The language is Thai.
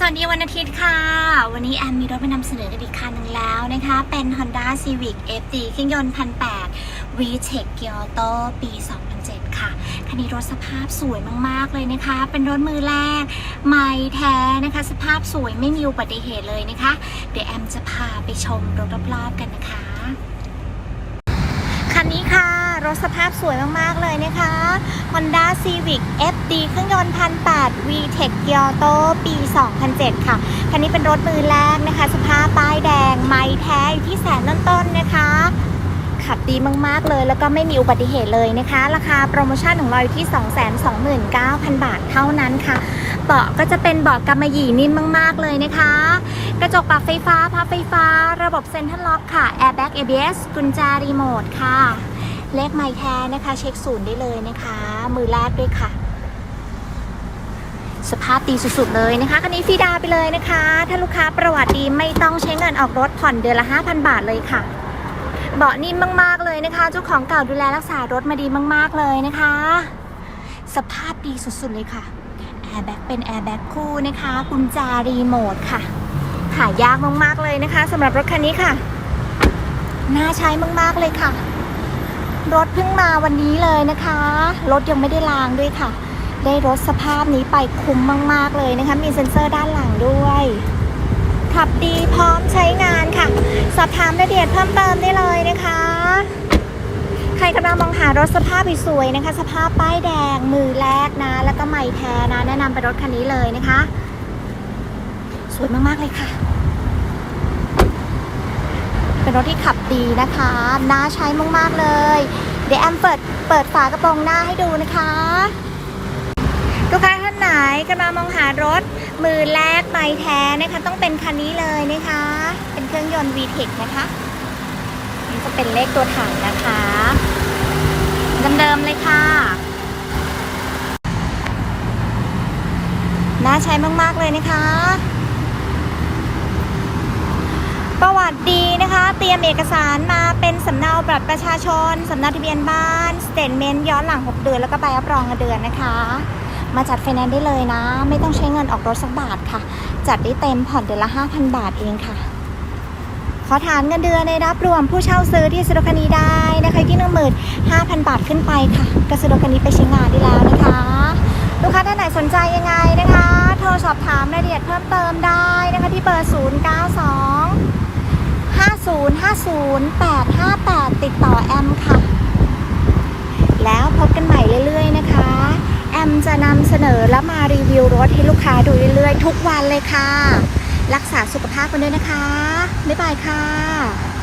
สวัสดีวันอาทิตย์ค่ะ วันนี้แอมมีรถมานำเสนอกันอีกคันหนึ่งแล้วนะคะ เป็น Honda Civic FD เครื่องยนต์1,800 VTEC Kyoto ปี 2007 ค่ะ คันนี้รถสภาพสวยมาก ๆ เลยนะคะ เป็นรถมือแรก ใหม่แท้นะคะ สภาพสวยไม่มีอุบัติเหตุเลยนะคะ เดี๋ยวแอมจะพาไปชมรถรอบๆกันนะคะ คันนี้ค่ะ รถสภาพสวยมาก ๆ เลยนะคะ Honda Civic FD เครื่องยนต์1,800 VTEC Kyoto ปี 2007 ค่ะ คันนี้เป็นรถมือแรกนะคะ สภาพป้ายแดง ไม้แท้อยู่ที่แสนต้นๆนะคะ ขับดีมาก ๆ เลย แล้วก็ไม่มีอุบัติเหตุเลยนะคะ ราคาโปรโมชั่นของเราอยู่ที่ 229,000 บาทเท่านั้นค่ะเบาะก็จะเป็นเบาะกำมะหยี่นิ่มมาก ๆ เลยนะคะ กระจกปรับไฟฟ้าพับไฟฟ้า ระบบเซ็นทรัลล็อกค่ะ Airbag ABS กุญแจรีโมทค่ะ เลขไมค์แท้นะคะ เช็คศูนย์ได้เลยนะคะ มือแรกด้วยค่ะ สภาพดีสุดๆเลยนะคะคันนี้ฟรีดาไปเลยนะคะ ถ้าลูกค้าประวัติดีไม่ต้องใช้เงินออกรถผ่อนเดือนละ 5,000 บาทเลยค่ะเบาะนิ่มมากๆเลยนะคะเจ้าของเก่าดูแลรักษารถมาดีมาก ๆเลยนะคะ สภาพดีสุดๆเลยค่ะแอร์แบ็กเป็นแอร์แบ็กคู่นะคะกุญแจรีโมทค่ะหายากมากๆเลยนะคะสำหรับรถคันนี้ค่ะ น่าใช้มากๆเลยค่ะ รถเพิ่งมาวันนี้เลยนะคะ รถยังไม่ได้ล้างด้วยค่ะ ได้รถสภาพนี้ไปคุ้มมาก ๆ เลยนะคะ มีเซ็นเซอร์ด้านหลังด้วย ขับดีพร้อมใช้งานค่ะ สอบถามรายละเอียดเพิ่มเติมได้เลยนะคะ ใครกำลังมองหารถสภาพสวยๆนะคะ สภาพป้ายแดงมือแรกนะ แล้วก็ใหม่แท้นะ แนะนำเป็นรถคันนี้เลยนะคะ สวยมากๆเลยค่ะ เป็นรถที่ขับดีนะคะน่าใช้มากๆเลย เดี๋ยวแอมเปิดเปิดฝากระโปรงหน้าให้ดูนะคะลูกค้าท่านไหนกำลังมองหารถมือแรกใบแท้นะคะ ต้องเป็นคันนี้เลยนะคะ เป็นเครื่องยนต์ VTEC นะคะนี่จะเป็นเลขตัวถังนะคะเดิมๆเลยค่ะน่าใช้มากๆเลยนะคะ ประวัติดี รียมเอกสารมาเป็นสำเนาบัตรประชาชน สำเนาทะเบียนบ้านสเตทเมนต์ย้อนหลัง 6 เดือน แล้วก็ใบรับรองเงินเดือนนะคะ มาจัดไฟแนนซ์ได้เลยนะ ไม่ต้องใช้เงินออกรถสักบาทค่ะ จัดได้เต็มผ่อนเดือนละ 5,000 บาทเองค่ะ ขอฐานเงินเดือนในรับรวมผู้เช่าซื้อที่สรคันนี้ได้นะคะที่หนึ่งหมื่นห้าพันบาทขึ้นไปค่ะกระสรคันนี้ไปใช้งานได้แล้วนะคะ ลูกค้าท่านไหนสนใจยังไงนะคะ โทรสอบถามรายละเอียดเพิ่มเติมได้นะคะที่เบอร์ 0 9 2 0858 ติดต่อแอมค่ะ แล้วพบกันใหม่เรื่อยๆนะคะ แอมจะนำเสนอและมารีวิวรถให้ลูกค้าดูเรื่อยๆ ทุกวันเลยค่ะ รักษาสุขภาพกันด้วยนะคะ บ๊ายบายค่ะ